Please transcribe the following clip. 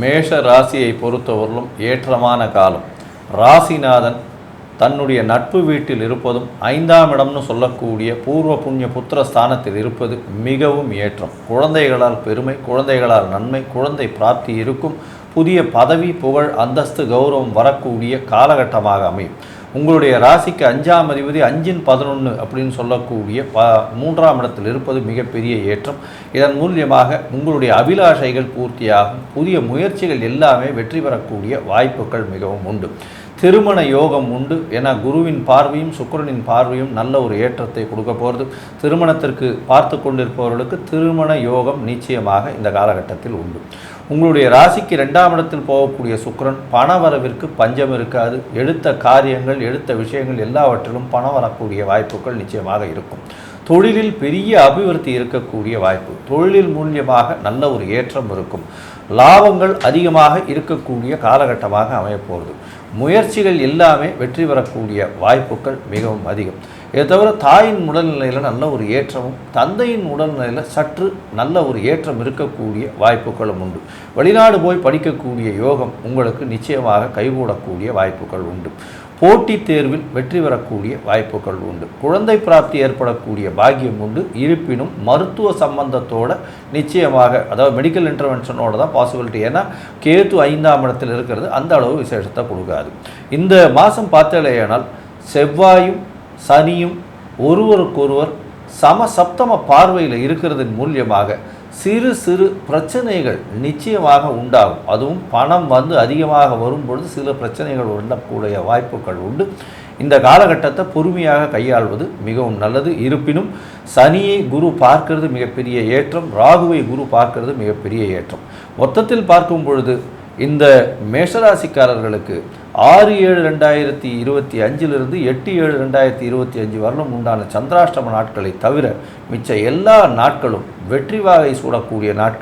மேஷ ராசியை பொறுத்தவரையிலும் ஏற்றமான காலம். ராசிநாதன் தன்னுடைய நட்பு வீட்டில் இருப்பதும் ஐந்தாம் இடம்னு சொல்லக்கூடிய பூர்வ புண்ணிய புத்திர ஸ்தானத்தில் இருப்பது மிகவும் ஏற்றம். குழந்தைகளால் பெருமை குழந்தைகளால் நன்மை குழந்தை பிராப்தி இருக்கும். புதிய பதவி புகழ் அந்தஸ்து கௌரவம் வரக்கூடிய காலகட்டமாக அமையும். உங்களுடைய ராசிக்கு அஞ்சாம் அதிபதி அஞ்சின் பதினொன்று அப்படின்னு சொல்லக்கூடிய ப மூன்றாம் இடத்தில் இருப்பது மிகப்பெரிய ஏற்றம். இதன் மூலியமாக உங்களுடைய அபிலாஷைகள் பூர்த்தியாகும் புதிய முயற்சிகள் எல்லாமே வெற்றி பெறக்கூடிய வாய்ப்புகள் மிகவும் உண்டு. திருமண யோகம் உண்டு. ஏன்னா குருவின் பார்வையும் சுக்கிரனின் பார்வையும் நல்ல ஒரு ஏற்றத்தை கொடுக்க போகிறது. திருமணத்திற்கு பார்த்து கொண்டிருப்பவர்களுக்கு திருமண யோகம் நிச்சயமாக இந்த காலகட்டத்தில் உண்டு. உங்களுடைய ராசிக்கு ரெண்டாம் இடத்தில் போகக்கூடிய சுக்கரன் பண வரவிற்கு பஞ்சம் இருக்காது. எடுத்த காரியங்கள் எடுத்த விஷயங்கள் எல்லாவற்றிலும் பணம் வரக்கூடிய வாய்ப்புகள் நிச்சயமாக இருக்கும். தொழிலில் பெரிய அபிவிருத்தி இருக்கக்கூடிய வாய்ப்பு. தொழிலில் மூலியமாக நல்ல ஒரு ஏற்றம் இருக்கும். லாபங்கள் அதிகமாக இருக்கக்கூடிய காலகட்டமாக அமையப்போகிறது முயற்சிகள் எல்லாமே வெற்றி பெறக்கூடிய வாய்ப்புகள் மிகவும் அதிகம். இதை தவிர தாயின் உடல்நிலையில் நல்ல ஒரு ஏற்றமும் தந்தையின் உடல்நிலையில் சற்று நல்ல ஒரு ஏற்றம் இருக்கக்கூடிய வாய்ப்புகளும் உண்டு. வெளிநாடு போய் படிக்கக்கூடிய யோகம் உங்களுக்கு நிச்சயமாக கைகூடக்கூடிய வாய்ப்புகள் உண்டு. போட்டித் தேர்வில் வெற்றி பெறக்கூடிய வாய்ப்புகள் உண்டு. குழந்தை பிராப்தி ஏற்படக்கூடிய பாக்கியம் உண்டு. இருப்பினும் மருத்துவ சம்பந்தத்தோட நிச்சயமாக அதாவது மெடிக்கல் இன்டர்வென்ஷனோட தான் பாசிபிலிட்டி ஏன்னா கேத்து ஐந்தாம் இடத்தில் இருக்கிறது அந்த அளவு விசேஷத்தை கொடுக்காது. இந்த மாதம் பார்த்தலையானால் செவ்வாயும் சனியும் ஒருவருக்கொருவர் சம சப்தம பார்வையில் இருக்கிறதன் மூலியமாக சிறு சிறு பிரச்சனைகள் நிச்சயமாக உண்டாகும். அதுவும் பணம் வந்து அதிகமாக வரும்பொழுது சில பிரச்சனைகள் உண்டக்கூடிய வாய்ப்புகள் உண்டு. இந்த காலகட்டத்தை பொறுமையாக கையாள்வது மிகவும் நல்லது. இருப்பினும் சனியை குரு பார்க்கிறது மிகப்பெரிய ஏற்றம் ராகுவை குரு பார்க்கிறது மிகப்பெரிய ஏற்றம். மொத்தத்தில் பார்க்கும் பொழுது இந்த மேஷராசிக்காரர்களுக்கு ஆறு ஏழு ரெண்டாயிரத்தி இருபத்தி அஞ்சிலிருந்து எட்டு ஏழு ரெண்டாயிரத்தி இருபத்தி அஞ்சு வரலும் உண்டான சந்திராஷ்டம நாட்களை தவிர மிச்ச எல்லா நாட்களும் வெற்றி வாகை சூடக்கூடிய நாட்கள்